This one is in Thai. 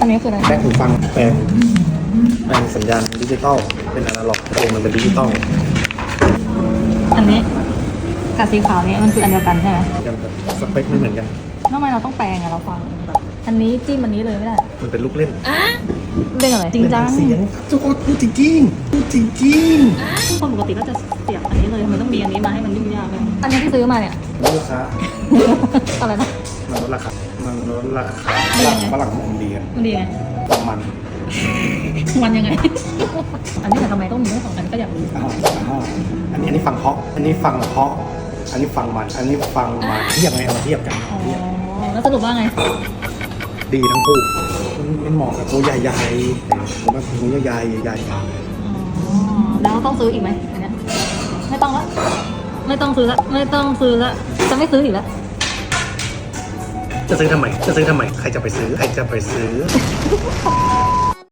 อันนี้คืออะไรแป้งหูฟังแปลงแปลงสัญญาณดิจิตอลเป็นอนาล็อกเพลงมันเป็นดิจิตอลอันนี้กับสีขาวนี้มันคืออันเดียวกันใช่ไหมยังแบบสเปคไม่เหมือนกัน ทำไมเราต้องแปลงอะเราฟังแบบอันนี้จิ้มอันนี้เลยไม่ได้มันเป็นลูกเล่นเล่นอะไรจริงจัง เสียงทุกคนพูดจริงๆพูดจริง คนปกติก็จะเสียบอันนี้เลยทำไมต้องมีอันนี้มาให้มันยุ่งยากเลยอันนี้ที่ซื้อมาเนี่ยๆลดราคาอะไรนะมันลดราคามันลดราคาดียังไงฝรั่งมองดีกันมันดีไงประมาณมันยังไง อันนี้แต่ทำไมต้องมีทั้งสองอันก็อยากรู้อ้าวอ้าวอันนี้อันนี้ฟังเพราะอันนี้ฟังเพราะอันนี้ฟังมัน อันนี้ฟังมันเทียบไงเอามาเทียบกันอ๋อเทียบแล้วสรุปว่าไง ดีทั้งคู่มันมันเหมาะกับตัวใหญ่ๆผมว่าตัวใหญ่ๆใหญ่อ๋อ แล้วต้องซื้ออีกไหมอันเนี้ยไม่ต้องละไม่ต้องซื้อละไม่ต้องซื้อละจะไม่ซื้ออีกแล้วๆจะซื้อทำไม จะซื้อทำไม ใครจะไปซื้อ ใครจะไปซื้อ